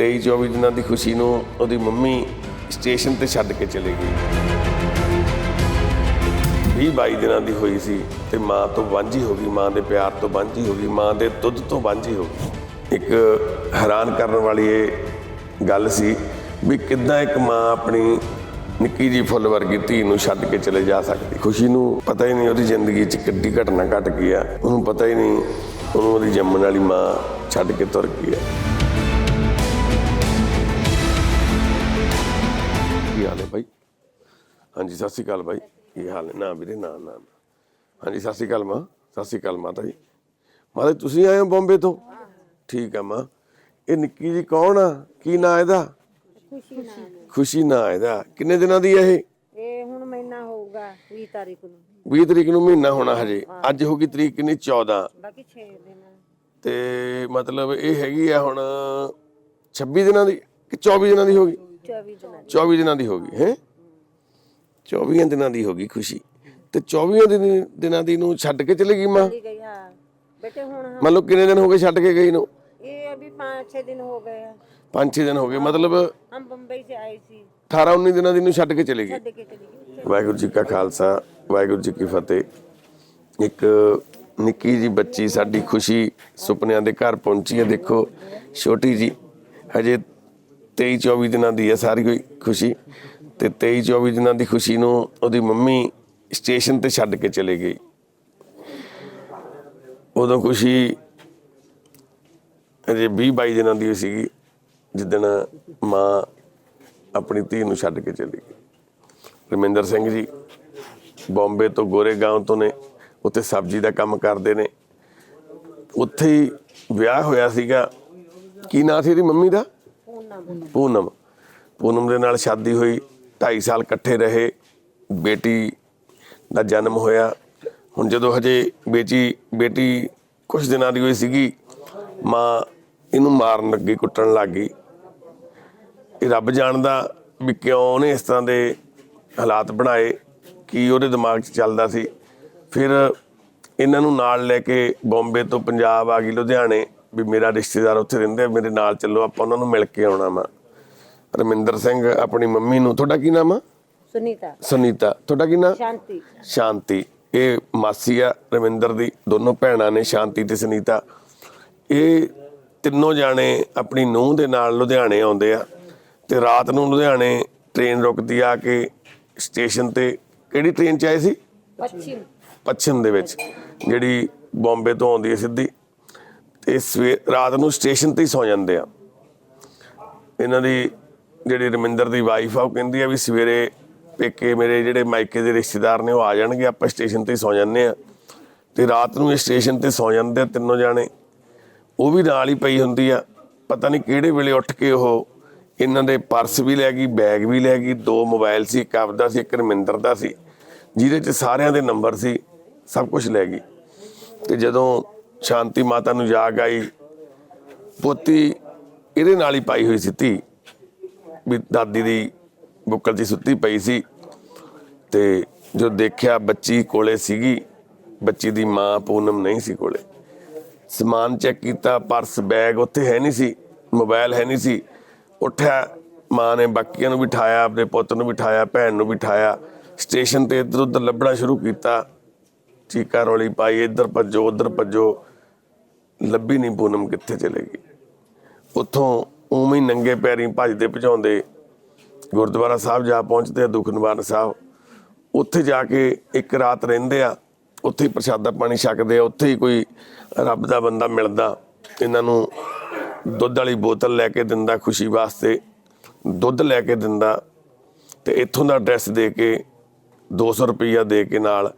23 24 ਦਿਨਾਂ ਦੀ ਖੁਸ਼ੀ ਨੂੰ ਉਹਦੀ ਮੰਮੀ ਸਟੇਸ਼ਨ ਤੇ ਛੱਡ ਕੇ ਚਲੇ ਗਈ। 20 22 ਦਿਨਾਂ ਦੀ ਹੋਈ ਸੀ ਤੇ ਮਾਂ ਤੋਂ ਵਾਂਝੀ ਹੋ ਗਈ, ਮਾਂ ਦੇ ਪਿਆਰ ਤੋਂ ਵਾਂਝੀ ਹੋ ਗਈ, ਮਾਂ ਦੇ ਦੁੱਧ ਤੋਂ ਵਾਂਝੀ ਹੋ ਗਈ। ਇੱਕ ਹੈਰਾਨ ਕਰਨ ਵਾਲੀ ਇਹ ਗੱਲ ਸੀ ਵੀ ਕਿੱਦਾਂ ਇੱਕ ਮਾਂ ਆਪਣੀ ਨਿੱਕੀ ਜੀ ਫੁੱਲ ਵਰਗੀ ਧੀ ਨੂੰ ਛੱਡ ਕੇ ਚਲੇ ਜਾ ਸਕਦੀ। ਖੁਸ਼ੀ ਨੂੰ ਪਤਾ ਹੀ ਨਹੀਂ ਉਹਦੀ ਜ਼ਿੰਦਗੀ 'ਚ ਕਿੱਡੀ ਘਟਨਾ ਘਟ ਗਈ ਆ। ਉਹਨੂੰ ਪਤਾ ਹੀ ਨਹੀਂ ਉਹਨੂੰ ਉਹਦੀ ਜੰਮਣ ਵਾਲੀ ਮਾਂ ਛੱਡ ਕੇ ਤੁਰ ਗਈ ਆ। ਹਾਂਜੀ ਸਤਿ ਸ਼੍ਰੀ ਅਕਾਲ ਬਾਈ। ਕੀ ਹਾਲ ਹੈ ਨਾ ਵੀਰੇ ਨਾ ਨਾ ਨਾ। ਹਾਂਜੀ ਸਤਿ ਸ਼੍ਰੀ ਅਕਾਲ ਮਾਂ। ਸਤਿ ਸ਼੍ਰੀ ਅਕਾਲ ਮਾਤਾ ਜੀ। ਮਾਤਾ ਜੀ, ਤੁਸੀਂ ਆਏ ਹੋ ਬੰਬੇ ਤੋਂ? ਠੀਕ ਆ ਮਾਂ। ਇਹ ਨਿੱਕੀ ਜੀ ਕੌਣ ਆ? ਕੀ ਨਾਂ ਇਹਦਾ? ਖੁਸ਼ੀ ਨਾਂ ਇਹਦਾ। ਕਿੰਨੇ ਦਿਨਾਂ ਦੀ ਹੈ ਇਹ? ਇਹ ਹੁਣ ਮਹੀਨਾ ਹੋਊਗਾ 20 ਤਾਰੀਖ ਨੂੰ। 20 ਤਰੀਕ ਨੂੰ ਮਹੀਨਾ ਹੋਣਾ ਹਜੇ। ਅੱਜ ਹੋ ਗਈ ਤਰੀਕ ਕਿੰਨੀ? 14 ਬਾਕੀ 6 ਦਿਨ। ਤੇ ਮਤਲਬ ਇਹ ਹੈਗੀ ਆ ਹੁਣ 26 ਦਿਨਾਂ ਦੀ ਕਿ 24 ਦਿਨਾਂ ਦੀ ਹੋ ਗਈ? 24 ਦਿਨਾਂ 24 ਦਿਨਾਂ ਦੀ ਹੋ ਗਈ ਹੈ? 24 ਦਿਨਾਂ ਦੀ ਹੋ ਗਈ ਖੁਸ਼ੀ ਤੇ 24 ਦਿਨ- ਦਿਨਾਂ ਦੀ ਨੂੰ ਛੱਡ ਕੇ ਚਲੀ ਗਈ ਮਾਂ ਦੀ ਗਈ ਹਾਂ ਬੇਟੇ ਹੁਣ ਹਮ ਮੰਨ ਲਓ ਕਿੰਨੇ ਦਿਨ ਹੋ ਗਏ ਛੱਡ ਕੇ ਗਈ ਨੂੰ ये अभी पाँच छः दिन हो गए हैं 5-6 ਦਿਨ ਹੋ ਗਏ ਮਤਲਬ हम बम्बई से आए थी 18-19 ਦਿਨਾਂ ਦੀ ਨੂੰ ਛੱਡ ਕੇ ਚਲੀ ਗਈ छद के चली गई ਵਾਹਿਗੁਰੂ ਜੀ ਕਾ ਖਾਲਸਾ ਵਾਹਿਗੁਰੂ ਜੀ ਕੀ ਫਤਿਹ ਇੱਕ ਨਿੱਕੀ ਜੀ ਬੱਚੀ ਸਾਡੀ ਖੁਸ਼ੀ ਸੁਪਨਿਆਂ ਦੇ ਘਰ ਪਹੁੰਚੀ ਹੈ ਦੇਖੋ ਛੋਟੀ ਜੀ ਹਜੇ 23 24 ਦਿਨਾਂ ਦੀ ਹੈ ਸਾਰੀ ਕੋਈ ਖੁਸ਼ੀ ਤੇ 23 24 ਦਿਨਾਂ ਦੀ ਖੁਸ਼ੀ ਨੂੰ ਉਹਦੀ ਮੰਮੀ ਸਟੇਸ਼ਨ ਤੇ ਛੱਡ ਕੇ ਚਲੇ ਗਈ। ਉਦੋਂ ਖੁਸ਼ੀ ਅਜੇ 20 22 ਦਿਨਾਂ ਦੀ ਸੀਗੀ ਜਿੱਦਣ ਮਾਂ ਆਪਣੀ ਧੀ ਨੂੰ ਛੱਡ ਕੇ ਚਲੀ ਗਈ। ਰਮਿੰਦਰ ਸਿੰਘ ਜੀ ਬੰਬੇ ਤੋਂ ਗੋਰੇਗਾਂਵ ਤੋਂ ਨੇ ਉੱਥੇ ਸਬਜ਼ੀ ਦਾ ਕੰਮ ਕਰਦੇ ਨੇ। ਉੱਥੇ ਹੀ ਵਿਆਹ ਹੋਇਆ ਸੀਗਾ। ਕੀ ਨਾਂ ਸੀ ਇਹਦੀ ਮੰਮੀ ਦਾ? ਪੂਨਮ। ਪੂਨਮ ਦੇ ਨਾਲ ਸ਼ਾਦੀ ਹੋਈ। 2.5 ਸਾਲ ਇਕੱਠੇ ਰਹੇ ਬੇਟੀ ਦਾ ਜਨਮ ਹੋਇਆ। ਹੁਣ ਜਦੋਂ ਹਜੇ ਬੇਟੀ ਬੇਟੀ ਕੁਝ ਦਿਨਾਂ ਦੀ ਹੋਈ ਸੀਗੀ ਮਾਂ ਇਹਨੂੰ ਮਾਰਨ ਲੱਗੀ ਕੁੱਟਣ ਲੱਗੀ ਇਹ ਰੱਬ ਜਾਣਦਾ ਵੀ ਕਿਉਂ ਉਹਨੇ ਇਸ ਤਰ੍ਹਾਂ ਦੇ ਹਾਲਾਤ ਬਣਾਏ ਕੀ ਉਹਦੇ ਦਿਮਾਗ 'ਚ ਚੱਲਦਾ ਸੀ। ਫਿਰ ਇਹਨਾਂ ਨੂੰ ਨਾਲ ਲੈ ਕੇ ਬੰਬੇ ਤੋਂ ਪੰਜਾਬ ਆ ਗਈ ਲੁਧਿਆਣੇ ਵੀ ਮੇਰਾ ਰਿਸ਼ਤੇਦਾਰ ਉੱਥੇ ਰਹਿੰਦੇ ਆ, ਮੇਰੇ ਨਾਲ ਚੱਲੋ ਆਪਾਂ ਉਹਨਾਂ ਨੂੰ ਮਿਲ ਕੇ ਆਉਣਾ ਵਾ। ਰਮਿੰਦਰ ਸਿੰਘ ਆਪਣੀ ਮੰਮੀ ਨੂੰ ਤੁਹਾਡਾ ਕੀ ਨਾਮ ਆ? ਸੁਨੀਤਾ। ਸੁਨੀਤਾ। ਤੁਹਾਡਾ ਕੀ ਨਾਮ? ਸ਼ਾਂਤੀ। ਸ਼ਾਂਤੀ। ਇਹ ਮਾਸੀ ਆ ਰਵਿੰਦਰ ਦੀ ਦੋਨੋਂ ਭੈਣਾਂ ਨੇ ਸ਼ਾਂਤੀ ਤੇ ਸੁਨੀਤਾ। ਇਹ ਤਿੰਨੋਂ ਜਾਣੇ ਆਪਣੀ ਨੂੰਹ ਦੇ ਨਾਲ ਲੁਧਿਆਣੇ ਆਉਂਦੇ ਆ ਤੇ ਰਾਤ ਨੂੰ ਲੁਧਿਆਣੇ ਟ੍ਰੇਨ ਰੁਕਦੀ ਆ ਕੇ ਸਟੇਸ਼ਨ ਤੇ ਕਿਹੜੀ ਟ੍ਰੇਨ ਚ ਆਏ ਸੀ? ਪੱਛਮ। ਪੱਛਮ ਦੇ ਵਿੱਚ ਜਿਹੜੀ ਬੰਬੇ ਤੋਂ ਆਉਂਦੀ ਹੈ ਸਿੱਧੀ। ਤੇ ਰਾਤ ਨੂੰ ਸਟੇਸ਼ਨ ਤੇ ਹੀ ਸੌ ਜਾਂਦੇ ਆ। ਇਹਨਾਂ ਦੀ ਜਿਹੜੀ ਰਮਿੰਦਰ ਦੀ ਵਾਈਫ ਆ, ਉਹ ਕਹਿੰਦੀ ਆ ਵੀ ਸਵੇਰੇ ਪੇਕੇ ਮੇਰੇ ਜਿਹੜੇ ਮਾਇਕੇ ਦੇ ਰਿਸ਼ਤੇਦਾਰ ਨੇ, ਉਹ ਆ ਜਾਣਗੇ, ਆਪਾਂ ਸਟੇਸ਼ਨ ਤੇ ਹੀ ਸੌ ਜਾਂਦੇ ਆ। ਤੇ ਰਾਤ ਨੂੰ ਇਹ ਸਟੇਸ਼ਨ ਤੇ ਸੌ ਜਾਂਦੇ ਆ ਤਿੰਨੋਂ ਜਾਣੇ। ਉਹ ਵੀ ਨਾਲ ਹੀ ਪਈ ਹੁੰਦੀ ਆ। ਪਤਾ ਨਹੀਂ ਕਿਹੜੇ ਵੇਲੇ ਉੱਠ ਕੇ ਉਹ ਇਹਨਾਂ ਦੇ ਪਰਸ ਵੀ ਲੈ ਗਈ ਬੈਗ ਵੀ ਲੈ ਗਈ, ਦੋ ਮੋਬਾਈਲ ਸੀ, ਇੱਕ ਆਪਦਾ ਸੀ, ਇੱਕ ਰਮਿੰਦਰ ਦਾ ਸੀ, ਜਿਹਦੇ 'ਚ ਸਾਰਿਆਂ ਦੇ ਨੰਬਰ ਸੀ, ਸਭ ਕੁਝ ਲੈ ਗਈ। ਤੇ ਜਦੋਂ ਸ਼ਾਂਤੀ ਮਾਤਾ ਨੂੰ ਜਾਗ ਆਈ, ਪੋਤੀ ਇਹਦੇ ਨਾਲ ਹੀ ਪਾਈ ਹੋਈ ਸੀ ਧੀ। ਵੀ ਦਾਦੀ ਦੀ ਬੁੱਕਲ 'ਚ ਸੁੱਤੀ ਪਈ ਸੀ ਤੇ ਜੋ ਦੇਖਿਆ ਬੱਚੀ ਕੋਲੇ ਸੀਗੀ, ਬੱਚੀ ਦੀ ਮਾਂ ਪੂਨਮ ਨਹੀਂ ਸੀ ਕੋਲੇ। ਸਮਾਨ ਚੈੱਕ ਕੀਤਾ, ਪਰਸ, ਬੈਗ ਉੱਥੇ ਹੈ ਨਹੀਂ ਸੀ ਮੋਬਾਈਲ ਹੈ ਨਹੀਂ ਸੀ। ਉੱਠਿਆ, ਮਾਂ ਨੇ ਬਾਕੀਆਂ ਨੂੰ ਬਿਠਾਇਆ, ਆਪਣੇ ਪੁੱਤ ਨੂੰ ਬਿਠਾਇਆ, ਭੈਣ ਨੂੰ ਬਿਠਾਇਆ। ਸਟੇਸ਼ਨ ਤੇ ਇੱਧਰ ਉੱਧਰ ਲੱਭਣਾ ਸ਼ੁਰੂ ਕੀਤਾ। ਚੀਕਾ ਰੋਲੀ ਪਾਈ, ਇੱਧਰ ਭੱਜੋ, ਉੱਧਰ ਭੱਜੋ। ਲੱਭੀ ਨਹੀਂ ਪੂਨਮ ਕਿੱਥੇ ਚਲੇ ਗਈ। ਉੱਥੋਂ ਉਵੇਂ ਹੀ ਨੰਗੇ ਪੈਰੀਂ ਭੱਜਦੇ ਭਜਾਉਂਦੇ ਗੁਰਦੁਆਰਾ ਸਾਹਿਬ ਜਾ ਪਹੁੰਚਦੇ ਆ ਦੁੱਖ ਨਿਵਾਰਨ ਸਾਹਿਬ। ਉੱਥੇ ਜਾ ਕੇ ਇੱਕ ਰਾਤ ਰਹਿੰਦੇ ਆ, ਉੱਥੇ ਹੀ ਪ੍ਰਸ਼ਾਦਾ ਪਾਣੀ ਛਕਦੇ ਆ, ਉੱਥੇ ਹੀ ਕੋਈ ਰੱਬ ਦਾ ਬੰਦਾ ਮਿਲਦਾ, ਇਹਨਾਂ ਨੂੰ ਦੁੱਧ ਵਾਲੀ ਬੋਤਲ ਲੈ ਕੇ ਦਿੰਦਾ ਖੁਸ਼ੀ ਵਾਸਤੇ, ਦੁੱਧ ਲੈ ਕੇ ਦਿੰਦਾ ਤੇ ਇੱਥੋਂ ਦਾ ਐਡਰੈਸ ਦੇ ਕੇ 200 ਰੁਪਈਆ ਦੇ ਕੇ ਨਾਲ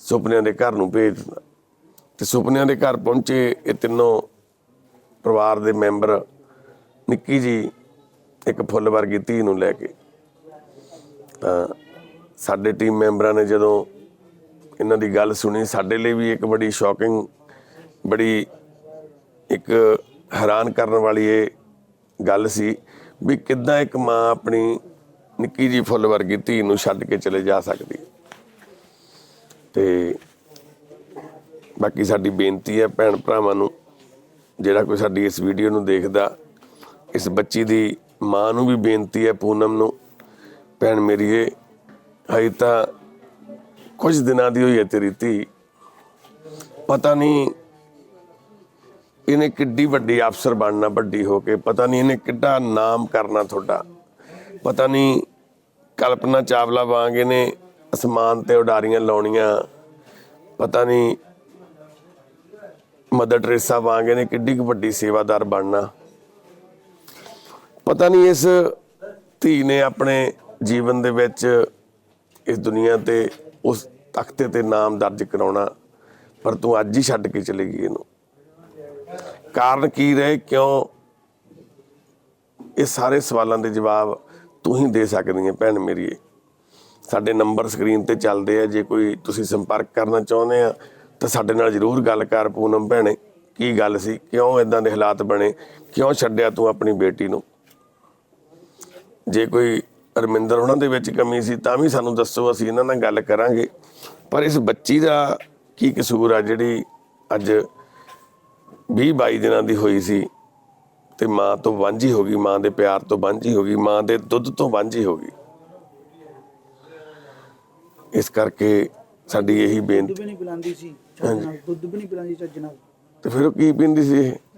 ਸੁਪਨਿਆਂ ਦੇ ਘਰ ਨੂੰ ਭੇਜ ਦਿੰਦਾ। ਤੇ ਸੁਪਨਿਆਂ ਦੇ ਘਰ ਪਹੁੰਚੇ ਇਹ ਤਿੰਨੋਂ ਪਰਿਵਾਰ ਦੇ ਮੈਂਬਰ ਨਿੱਕੀ ਜੀ ਇੱਕ ਫੁੱਲ ਵਰਗੀ ਧੀ ਨੂੰ ਲੈ ਕੇ ਤਾਂ ਸਾਡੇ ਟੀਮ ਮੈਂਬਰਾਂ ਨੇ ਜਦੋਂ ਇਹਨਾਂ ਦੀ ਗੱਲ ਸੁਣੀ, ਸਾਡੇ ਲਈ ਵੀ ਇੱਕ ਬੜੀ ਸ਼ੌਕਿੰਗ ਬੜੀ ਇੱਕ ਹੈਰਾਨ ਕਰਨ ਵਾਲੀ ਇਹ ਗੱਲ ਸੀ ਵੀ ਕਿੱਦਾਂ ਇੱਕ ਮਾਂ ਆਪਣੀ ਨਿੱਕੀ ਜੀ ਫੁੱਲ ਵਰਗੀ ਧੀ ਨੂੰ ਛੱਡ ਕੇ ਚਲੇ ਜਾ ਸਕਦੀ ਹੈ। ਤੇ ਬਾਕੀ ਸਾਡੀ ਬੇਨਤੀ ਹੈ ਭੈਣ ਭਰਾਵਾਂ ਨੂੰ, ਜਿਹੜਾ ਕੋਈ ਸਾਡੀ ਇਸ ਵੀਡੀਓ ਨੂੰ ਦੇਖਦਾ ਇਸ ਬੱਚੀ ਦੀ ਮਾਂ ਨੂੰ ਵੀ ਬੇਨਤੀ ਹੈ ਪੂਨਮ ਨੂੰ, ਭੈਣ ਮੇਰੀਏ ਹਜੇ ਤਾਂ ਕੁਝ ਦਿਨਾਂ ਦੀ ਹੋਈ ਹੈ ਤੇਰੀ ਧੀ। ਪਤਾ ਨਹੀਂ ਇਹਨੇ ਕਿੱਡੀ ਵੱਡੀ ਅਫਸਰ ਬਣਨਾ, ਵੱਡੀ ਹੋ ਕੇ। ਪਤਾ ਨਹੀਂ ਇਹਨੇ ਕਿੱਡਾ ਨਾਮ ਕਰਨਾ ਤੁਹਾਡਾ। ਪਤਾ ਨਹੀਂ ਕਲਪਨਾ ਚਾਵਲਾ ਵਾਂਗ ਇਹਨੇ ਅਸਮਾਨ ਤੇ ਉਡਾਰੀਆਂ ਲਾਉਣੀਆਂ। ਪਤਾ ਨਹੀਂ ਮਦਰ ਟਰੇਸਾ ਵਾਂਗ ਇਹਨੇ ਕਿੱਡੀ ਕੁ ਵੱਡੀ ਸੇਵਾਦਾਰ ਬਣਨਾ। ਪਤਾ ਨਹੀਂ ਇਸ ਧੀ ਨੇ ਆਪਣੇ ਜੀਵਨ ਦੇ ਵਿੱਚ ਇਸ ਦੁਨੀਆ ਤੇ ਉਸ ਤਖਤੇ ਤੇ ਨਾਮ ਦਰਜ ਕਰਾਉਣਾ, ਪਰ ਤੂੰ ਅੱਜ ਹੀ ਛੱਡ ਕੇ ਚਲੀ ਗਈ ਇਹਨੂੰ। ਕਾਰਨ ਕੀ ਰਹੇ? ਕਿਉਂ ਇਹ ਸਾਰੇ ਸਵਾਲਾਂ ਦੇ ਜਵਾਬ ਤੂੰ ਹੀ ਦੇ ਸਕਦੀ ਹੈ ਭੈਣ ਮੇਰੀਏ ਸਾਡੇ ਨੰਬਰ ਸਕਰੀਨ ਤੇ ਚੱਲਦੇ ਆ, ਜੇ ਕੋਈ ਤੁਸੀਂ ਸੰਪਰਕ ਕਰਨਾ ਚਾਹੁੰਦੇ ਆ, ਤਾਂ ਸਾਡੇ ਨਾਲ ਜਰੂਰ ਗੱਲ ਕਰ ਪੂਨਮ ਭੈਣੇ। ਕੀ ਗੱਲ ਸੀ? ਕਿਉਂ ਇਦਾਂ ਦੇ ਹਾਲਾਤ ਬਣੇ? ਕਿਉਂ ਛੱਡਿਆ ਤੂੰ ਆਪਣੀ ਬੇਟੀ ਨੂੰ? ਜੇ ਕੋਈ ਰਮਿੰਦਰ ਉਹਨਾਂ ਦੇ ਵਿੱਚ ਕਮੀ ਸੀ ਤਾਂ ਵੀ ਸਾਨੂੰ ਦੱਸੋ ਅਸੀਂ ਇਹਨਾਂ ਨਾਲ ਗੱਲ ਕਰਾਂਗੇ। ਪਰ ਇਸ ਬੱਚੀ ਦਾ ਕੀ ਕਸੂਰ ਆ ਜਿਹੜੀ ਅੱਜ 20 22 ਦਿਨਾਂ ਦੀ ਹੋਈ ਸੀ ਤੇ ਮਾਂ ਤੋਂ ਵਾਂਝੀ ਹੋ ਗਈ ਮਾਂ ਦੇ ਪਿਆਰ ਤੋਂ ਵਾਂਝੀ ਹੋ ਗਈ ਮਾਂ ਦੇ ਦੁੱਧ ਤੋਂ ਵਾਂਝੀ ਹੋ ਗਈ। ਇਸ ਕਰਕੇ ਸਾਡੀ ਇਹੀ ਦੁੱਧ ਬੇਨਤੀ ਵੀ ਨਹੀਂ ਪਿਲਾਉਂਦੀ ਸੀ ਚੱਜ ਨਾਲ ਦੁੱਧ ਵੀ ਨਹੀਂ ਪਿਲਾਉਂਦੀ ਚੱਜ ਨਾਲ। ਤੇ ਫਿਰ ਉਹ ਕੀ ਪੀਂਦੀ ਸੀ ਇਹ?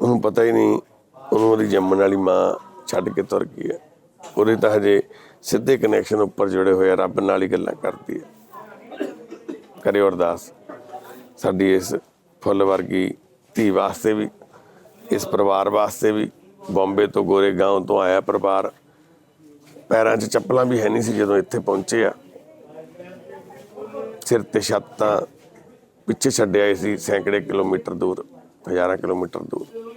ਉਹਨੂੰ ਪਤਾ ਹੀ ਨਹੀਂ, ਉਹਨੂੰ ਉਹਦੀ ਜੰਮਣ ਵਾਲੀ ਮਾਂ ਛੱਡ ਕੇ ਤੁਰ ਗਈ ਆ ਉਹਦੇ ਤਾਂ ਹਜੇ ਸਿੱਧੇ ਕਨੈਕਸ਼ਨ ਉੱਪਰ ਜੁੜੇ ਹੋਏ ਰੱਬ ਨਾਲ ਹੀ ਗੱਲਾਂ ਕਰਦੀ ਹੈ। ਕਰੇ ਅਰਦਾਸ। ਸਾਡੀ ਇਸ ਫੁੱਲ ਵਰਗੀ ਧੀ ਵਾਸਤੇ ਵੀ, ਇਸ ਪਰਿਵਾਰ ਵਾਸਤੇ ਵੀ ਬੰਬੇ ਤੋਂ ਗੋਰੇਗਾਂਵ ਤੋਂ ਆਇਆ ਪਰਿਵਾਰ, ਪੈਰਾਂ 'ਚ ਚੱਪਲਾਂ ਵੀ ਹੈ ਨਹੀਂ ਸੀ ਜਦੋਂ ਇੱਥੇ ਪਹੁੰਚੇ ਆ। ਸਿਰ ਤੇ ਛੱਤਾਂ ਪਿੱਛੇ ਛੱਡਿਆ ਆਏ ਸੀ, ਸੈਂਕੜੇ ਕਿਲੋਮੀਟਰ ਦੂਰ, ਹਜ਼ਾਰਾਂ ਕਿਲੋਮੀਟਰ ਦੂਰ।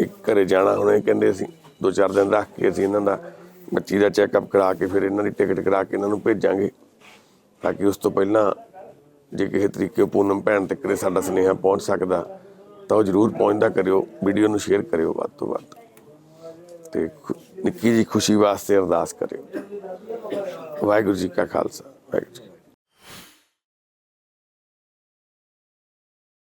ਇੱਕ ਘਰੇ ਜਾਣਾ ਹੁਣੇ ਕਹਿੰਦੇ ਸੀ, ਦੋ ਚਾਰ ਦਿਨ ਰੱਖ ਕੇ ਅਸੀਂ ਇਹਨਾਂ ਦਾ ਬੱਚੀ ਦਾ ਚੈੱਕਅਪ ਕਰਾ ਕੇ ਫਿਰ ਇਹਨਾਂ ਦੀ ਟਿਕਟ ਕਰਾ ਕੇ ਇਹਨਾਂ ਨੂੰ ਭੇਜਾਂਗੇ। ਤਾਂ ਕਿ ਉਸ ਤੋਂ ਪਹਿਲਾਂ ਜੇ ਕਿਸੇ ਤਰੀਕੇ ਪੂਨਮ ਭੈਣ ਤੱਕ ਸਾਡਾ ਸੁਨੇਹਾ ਪਹੁੰਚ ਸਕਦਾ, ਤਾਂ ਉਹ ਜਰੂਰ ਪਹੁੰਚਦਾ ਕਰਿਓ, ਵੀਡੀਓ ਨੂੰ ਸ਼ੇਅਰ ਕਰਿਓ ਵੱਧ ਤੋਂ ਵੱਧ। ਤੇ ਖੁ- ਨਿੱਕੀ ਜੀ ਖੁਸ਼ੀ ਵਾਸਤੇ ਅਰਦਾਸ ਕਰਿਓ। ਵਾਹਿਗੁਰੂ ਜੀ ਕਾ ਖਾਲਸਾ, ਵਾਹਿਗੁਰੂ ਜੀ